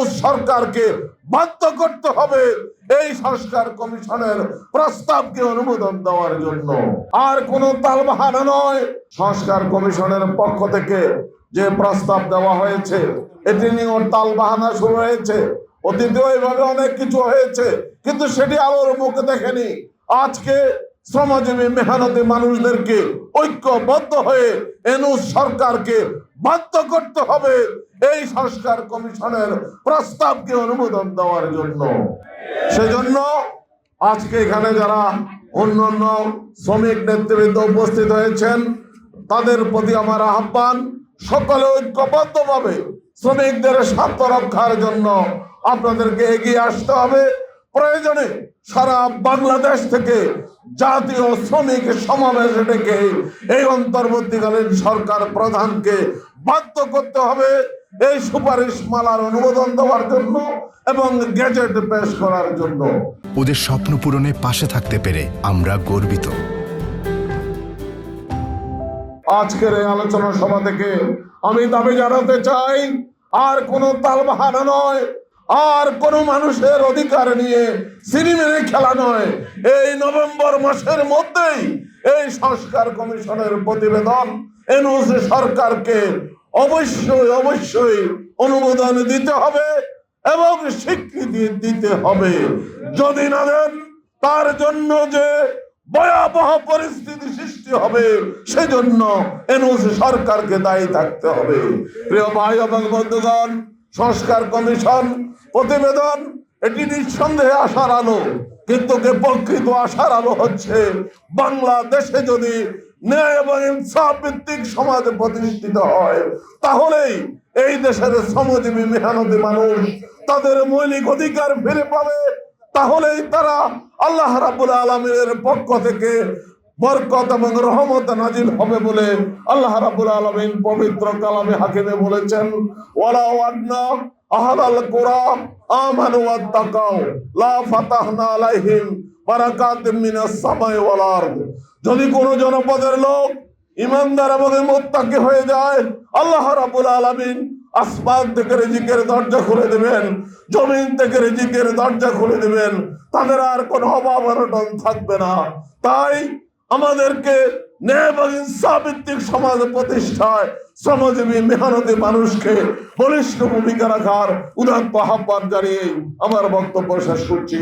এনুস সরকারকে বাধ্য করতে হবে এই সংস্কার কমিশনের প্রস্তাবকে অনুমোদন দেওয়ার জন্য। আর কোনো তালবাহানা নয়, সংস্কার কমিশনের পক্ষ থেকে যে প্রস্তাব দেওয়া হয়েছে, এটি নিয়েও তালবাহানা শুরু হয়েছে। অতীতেও এইভাবে অনেক কিছু হয়েছে, কিন্তু সেটি আলোর মুখে দেখেনি। আজকে শ্রমজীবী, মেহনতি মানুষদেরকে ঐক্যবদ্ধ হয়ে এনুস সরকারকে বাধ্য করতে হবে। এই সংস্কার কমিশনের প্রস্তাবকে অনুমোদন দেওয়ার জন্য। সেজন্য আজকে এখানে যারা অন্যান্য শ্রমিক নেতৃবৃন্দ উপস্থিত হয়েছেন, তাদের প্রতি আমার আহ্বান, সকলে ঐক্যবদ্ধভাবে শ্রমিকদের স্বার্থ রক্ষার জন্য আপনাদেরকে এগিয়ে আসতে হবে। প্রয়োজনে সারা বাংলাদেশ থেকে জাতীয় শ্রমিক সমাবেশ ডেকে এই অন্তর্বর্তীকালীন সরকার প্রধানকে বাধ্য করতে হবে এই সুপারিশ মালার অনুমোদন দেওয়ার জন্য এবং গেজেট পেশ করার জন্য। ওদের স্বপ্ন পূরণে পাশে থাকতে পেরে আমরা গর্বিত। আজকের এই আলোচনা সভা থেকে আমি দাবি জানাতে চাই আর কোনো তালবাহানা নয়। আর কোন মানুষের অধিকার নিয়ে সিনেমের খেলা নয়। এই নভেম্বর মাসের মধ্যেই এই সংস্কার কমিশনের প্রতিবেদন এনওস সরকারকে অবশ্যই অবশ্যই অনুমোদন দিতে হবে এবং স্বীকৃতি দিতে হবে। যদি না দেন, তার জন্য যে ভয়াবহ পরিস্থিতি সৃষ্টি হবে, সেজন্য এনওসি সরকারকে দায়ী থাকতে হবে। প্রিয় ভাই এবং বন্ধুগণ সংস্কার কমিশন প্রতিবেদন, এটি নিঃসন্দেহে আশার আলো, কিন্তু প্রকৃত আশার আলো হচ্ছে বাংলাদেশে যদি ন্যায় এবং ইনসাফ ভিত্তিক সমাজ প্রতিষ্ঠিত হয়, তাহলেই এই দেশের শ্রমজীবী, মেহনতি মানুষ তাদের মৌলিক অধিকার ফিরে পাবে। তাহলেই তারা আল্লাহ রাবুল আলমীর পক্ষ থেকে বরকত এবং রহমত নাজিল হবে বলে আল্লাহ রাবুল আলমিন পবিত্র কালামে হাকিমে বলেছেন ওয়ালা ওয়ান্না আহাদাল কোরআন আমানু লা ফাতাহনা আলাইহিম বারাকাতিম মিনাস সামাই ওয়াল আরদ। যদি কোন জনপদের লোক ইমানদার এবং মোত্তাকি হয়ে যায়, আল্লাহ রাবুল আলামিন আসমান থেকে রিজিকের দরজা খুলে দেবেন, জমিন থেকে রিজিকের দরজা খুলে দেবেন, তাদের আর কোনো অভাব থাকবে না। তাই আমাদেরকে ন্যায় এবং ইনসাফ সমাজ প্রতিষ্ঠায় শ্রমজীবী, মেহনতি মানুষকে বলিষ্ঠ ভূমিকা রাখার উদাত্ত আহ্বান জানিয়ে আমার বক্তব্য শেষ করছি।